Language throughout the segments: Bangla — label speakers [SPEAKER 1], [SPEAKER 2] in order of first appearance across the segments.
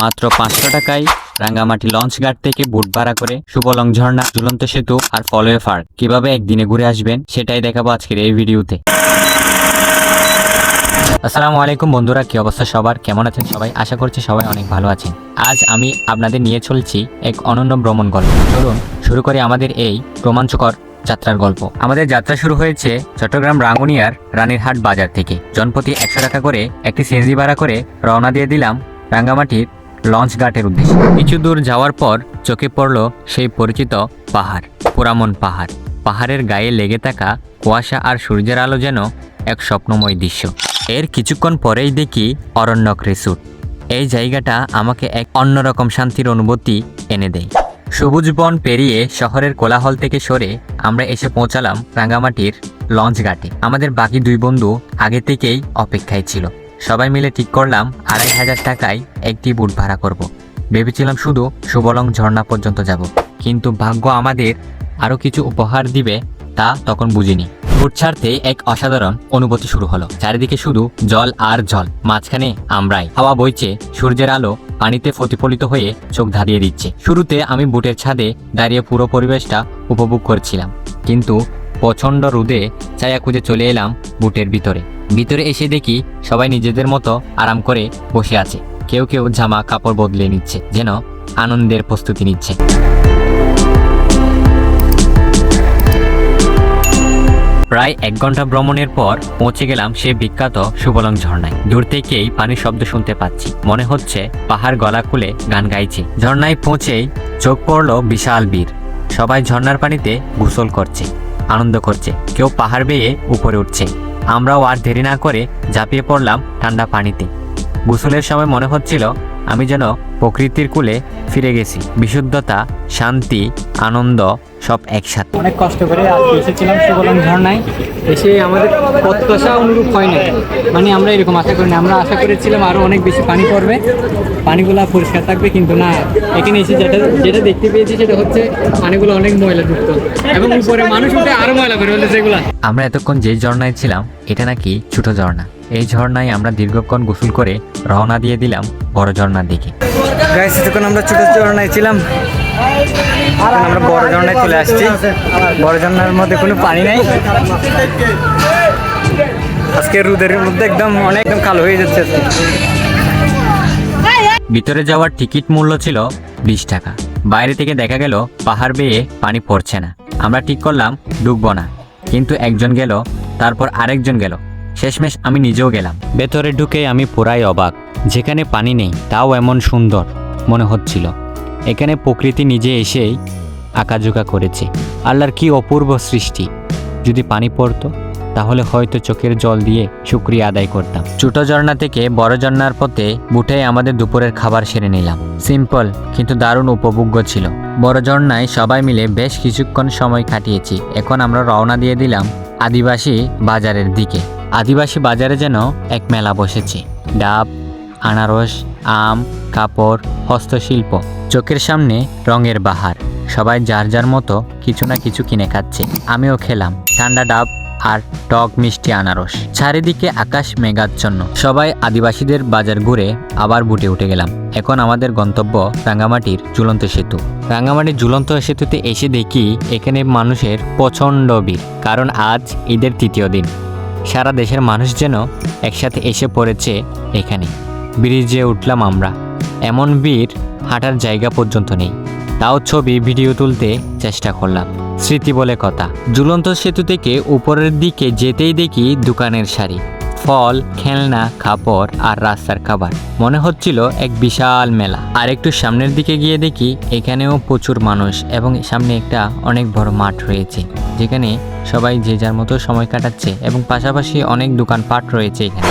[SPEAKER 1] মাত্র পাঁচশো টাকায় রাঙ্গামাটি লঞ্চ ঘাট থেকে বুট ভাড়া করে সুবলং ঝর্ণা, ঝুলন্ত সেতু আর ফলোয়ে পার্ক কীভাবে একদিনে ঘুরে আসবেন সেটাই দেখাবো আজকের এই ভিডিওতে। আসসালামু আলাইকুম বন্ধুরা, কি অবস্থা সবার? কেমন আছেন সবাই? আশা করছি সবাই অনেক ভালো আছেন। আজ আমি আপনাদের নিয়ে চলছি এক অনন্য ভ্রমণ গল্প। চলুন শুরু করি আমাদের এই রোমাঞ্চকর যাত্রার গল্প। আমাদের যাত্রা শুরু হয়েছে চট্টগ্রাম রাঙ্গুনিয়ার রানীরহাট বাজার থেকে। জনপ্রতি একশো টাকা করে একটি সিএনজি ভাড়া করে রওনা দিয়ে দিলাম রাঙ্গামাটির লঞ্চ ঘাটের উদ্দেশ্যে। কিছু দূর যাওয়ার পর চোখে পড়ল সেই পরিচিত পাহাড় পুরামন পাহাড়। পাহাড়ের গায়ে লেগে থাকা কুয়াশা আর সূর্যের আলো যেন এক স্বপ্নময় দৃশ্য। এর কিছুক্ষণ পরেই দেখি অরণ্যক রিসোর্ট। এই জায়গাটা আমাকে এক অন্যরকম শান্তির অনুভূতি এনে দেয়। সবুজ বন পেরিয়ে শহরের কোলাহল থেকে সরে আমরা এসে পৌঁছালাম রাঙ্গামাটির লঞ্চ ঘাটে। আমাদের বাকি দুই বন্ধু আগে থেকেই অপেক্ষায় ছিল। সবাই মিলে ঠিক করলাম, আড়াই হাজার টাকায় একটি বুট ভাড়া করব। ভেবেছিলাম শুধু সুবলং ঝর্ণা পর্যন্ত যাব, কিন্তু ভাগ্য আমাদের আরও কিছু উপহার দিবে তা তখন বুঝিনি। বুট ছাড়তে এক অসাধারণ অনুভূতি শুরু হলো। চারিদিকে শুধু জল আর জল, মাঝখানে আমরাই। হাওয়া বইছে, সূর্যের আলো পানিতে প্রতিফলিত হয়ে চোখ ধারিয়ে দিচ্ছে। শুরুতে আমি বুটের ছাদে দাঁড়িয়ে পুরো পরিবেশটা উপভোগ করছিলাম, কিন্তু প্রচণ্ড রোদে ছায়া খুঁজে চলে এলাম বুটের ভিতরে। ভিতরে এসে দেখি সবাই নিজেদের মতো আরাম করে বসে আছে। কেউ কেউ জামা কাপড় বদলে নিচ্ছে, যেন আনন্দের প্রস্তুতি নিচ্ছে। প্রায় এক ঘণ্টা ভ্রমণের পর পৌঁছে গেলাম সে বিখ্যাত সুবলং ঝর্ণায়। দূর থেকেই পানির শব্দ শুনতে পাচ্ছি। মনে হচ্ছে পাহাড় গলা খুলে গান গাইছে। ঝর্ণায় পৌঁছেই চোখ পড়ল বিশাল বীর। সবাই ঝর্ণার পানিতে গোসল করছে। আনন্দ করছে। কেউ পাহাড় বেয়ে উপরে উঠছে। আমরাও আর দেরি না করে ঝাঁপিয়ে পড়লাম ঠান্ডা পানিতে। গোসলের সময় মনে হচ্ছিল আমি যেন প্রকৃতির কূলে ফিরে গেছি। বিশুদ্ধতা, শান্তি, আনন্দ সব একসাথে।
[SPEAKER 2] অনেক কষ্ট করে আজকে এসেছিলাম সুবলং ঝর্ণায় এসে আমাদের প্রত্যাশা অনুরূপ হয় না মানে আমরা এরকম আশা করি করিনি আমরা আশা করেছিলাম আরও অনেক বেশি পানি পড়বে। পানিগুলো পরিষ্কার থাকবে কিন্তু না এখানে এসে যেটা যেটা দেখতে পেয়েছি সেটা হচ্ছে পানিগুলো অনেক ময়লাযুক্ত এবং উপরে মানুষ উঠে আরও ময়লা করে ফেলছে এগুলা।
[SPEAKER 1] আমরা এতক্ষণ যে ঝর্ণায় ছিলাম এটা নাকি ছোট ঝর্ণা। এই ঝর্ণায় আমরা দীর্ঘক্ষণ গোসল করে রওনা দিয়ে দিলাম বড় ঝর্ণার দিকে।
[SPEAKER 2] গাইস এতক্ষণ আমরা ছোট ঝর্ণায় ছিলাম। আমরা বড় ঝর্ণায় চলে আসছি। বড় ঝর্ণার মধ্যে কোনো পানি নেই। আজকে রোদের মধ্যে একদম অনেক কালো হয়ে যাচ্ছে আজকে।
[SPEAKER 1] ভিতরে যাওয়ার টিকিট মূল্য ছিল বিশ টাকা। বাইরে থেকে দেখা গেল পাহাড় বেয়ে পানি পড়ছে না। আমরা ঠিক করলাম ডুববো না। কিন্তু একজন গেল, তারপর আরেকজন গেল। শেষমেশ আমি নিজেও গেলাম। ভেতরে ঢুকে আমি পুরাই অবাক। যেখানে পানি নেই, তাও এমন সুন্দর মনে হচ্ছিল। এখানে প্রকৃতি নিজে এসেই আঁকাঝুঁকা করেছে। আল্লাহর কি অপূর্ব সৃষ্টি। যদি পানি পড়তো? তাহলে হয়তো চোখের জল দিয়ে শুক্রিয়া আদায় করতাম। ছোট ঝর্ণা থেকে বড় ঝর্ণার পথে বুটে আমাদের দুপুরের খাবার সেরে নিলাম। সিম্পল, কিন্তু দারুণ উপভোগ্য ছিল। বড় ঝর্ণায় সবাই মিলে বেশ কিছুক্ষণ সময় কাটিয়েছি। এখন আমরা রওনা দিয়ে দিলাম আদিবাসী বাজারের দিকে। আদিবাসী বাজারে যেন এক মেলা বসেছে। ডাব, আনারস, আম, কাপড়, হস্তশিল্প, চোখের সামনে রঙের বাহার। সবাই যার যার মতো কিছু না কিছু কিনে খাচ্ছে। আমিও খেলাম। ঠান্ডা ডাব আর টক মিষ্টি আনারস। চারিদিকে আকাশ মেঘাচ্ছন্ন। সবাই আদিবাসীদের বাজার ঘুরে আবার বুটে উঠে গেলাম। এখন আমাদের গন্তব্য রাঙ্গামাটির ঝুলন্ত সেতু। রাঙ্গামাটির ঝুলন্ত সেতুতে এসে দেখি এখানে মানুষের প্রচণ্ড ভিড়, কারণ আজ ঈদের তৃতীয় দিন। সারা দেশের মানুষ যেন একসাথে এসে পড়েছে এখানে। ব্রিজে উঠলাম আমরা। এমন ভিড় হাঁটার জায়গা পর্যন্ত নেই। তাও ছবি, ভিডিও তুলতে চেষ্টা করলাম। স্মৃতি বলে কথা। ঝুলন্ত সেতু থেকে উপরের দিকে যেতেই দেখি দোকানের সারি ফল, খেলনা, কাপড় আর রাস্তার খাবার। মনে হচ্ছিল এক বিশাল মেলা। আর একটু সামনের দিকে গিয়ে দেখি এখানেও প্রচুর মানুষ এবং সামনে একটা অনেক বড় মাঠ রয়েছে, যেখানে সবাই যে যার মতো সময় কাটাচ্ছে এবং পাশাপাশি অনেক দোকানপাট রয়েছে এখানে।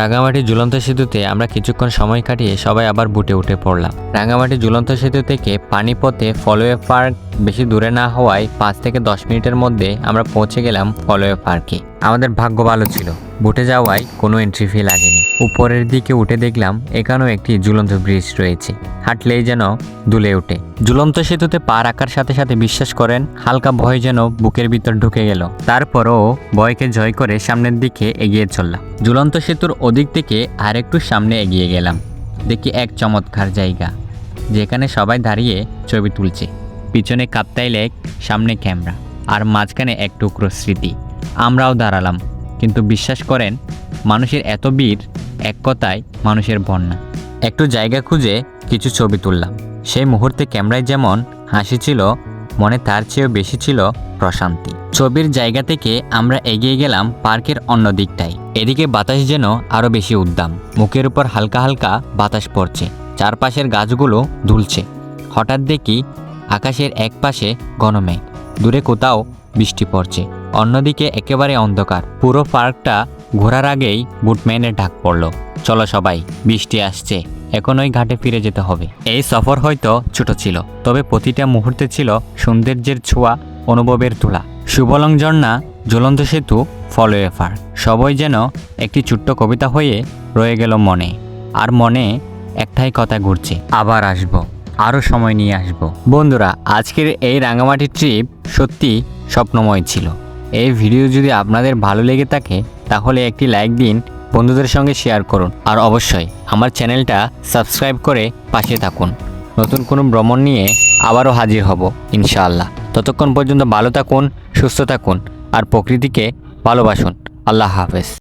[SPEAKER 1] রাঙামাটি ঝুলন্ত সেতুতে আমরা কিছুক্ষণ সময় কাটিয়ে সবাই আবার বুটে উঠে পড়লাম। রাঙামাটি ঝুলন্ত সেতু থেকে পানিপথে ফলোয়ে পার্ক বেশি দূরে না হওয়ায় পাঁচ থেকে দশ মিনিটের মধ্যে আমরা পৌঁছে গেলাম ফলোয়ে পার্কে। আমাদের ভাগ্য ভালো ছিল। বুটে যাওয়ায় কোনো এন্ট্রি ফি লাগেনি। উপরের দিকে উঠে দেখলাম এখানেও একটি ঝুলন্ত ব্রিজ রয়েছে। হাঁটলেই যেন দুলে ওঠে। ঝুলন্ত সেতুতে পা রাখার সাথে সাথে বিশ্বাস করেন, হালকা ভয় যেন বুকের ভিতর ঢুকে গেল। তারপরও ভয়কে জয় করে সামনের দিকে এগিয়ে চললাম। ঝুলন্ত সেতুর ওদিক থেকে আর একটু সামনে এগিয়ে গেলাম। দেখি এক চমৎকার জায়গা, যেখানে সবাই দাঁড়িয়ে ছবি তুলছে। পিছনে কাপ্তাই লেক, সামনে ক্যামেরা, আর মাঝখানে এক টুকরো স্মৃতি। আমরাও দাঁড়ালাম, কিন্তু বিশ্বাস করেন, মানুষের এত ভিড় এক কথায় মানুষের বন্যা। একটু জায়গা খুঁজে কিছু ছবি তুললাম। সেই মুহূর্তে ক্যামেরায় যেমন হাসি ছিল, মনে তার চেয়েও বেশি ছিল প্রশান্তি। ছবির জায়গা থেকে আমরা এগিয়ে গেলাম পার্কের অন্য দিকটায়। এদিকে বাতাস যেন আরও বেশি উদ্দাম। মুখের উপর হালকা হালকা বাতাস পড়ছে। চারপাশের গাছগুলো দুলছে। হঠাৎ দেখি আকাশের এক পাশে ঘনমেঘ দূরে কোথাও বৃষ্টি পড়ছে। অন্যদিকে একেবারে অন্ধকার। পুরো পার্কটা ঘোরার আগেই বুটম্যানের ডাক পড়ল। চলো সবাই, বৃষ্টি আসছে। এখন ওই ঘাটে ফিরে যেতে হবে। এই সফর হয়তো ছোট ছিল, তবে প্রতিটা মুহূর্তে ছিল সৌন্দর্যের ছোঁয়া, অনুভবের তুলা সুবলং ঝর্ণা, জ্বলন্ত সেতু, ফলোয়ে ফলোয়েফার সবই যেন একটি ছোট্ট কবিতা হয়ে রয়ে গেল মনে। আর মনে একটাই কথা ঘুরছে, আবার আসব। আরও সময় নিয়ে আসব। বন্ধুরা, আজকের এই রাঙামাটি ট্রিপ সত্যি স্বপ্নময় ছিল। এই ভিডিও যদি আপনাদের ভালো লেগে থাকে, তাহলে একটি লাইক দিন, বন্ধুদের সঙ্গে শেয়ার করুন। আর অবশ্যই আমার চ্যানেলটা সাবস্ক্রাইব করে পাশে থাকুন। নতুন কোনো ভ্রমণ নিয়ে আবারও হাজির হব, ইনশাআল্লাহ। ততক্ষণ পর্যন্ত ভালো থাকুন, সুস্থ থাকুন, আর প্রকৃতিকে ভালোবাসুন। আল্লাহ হাফেজ।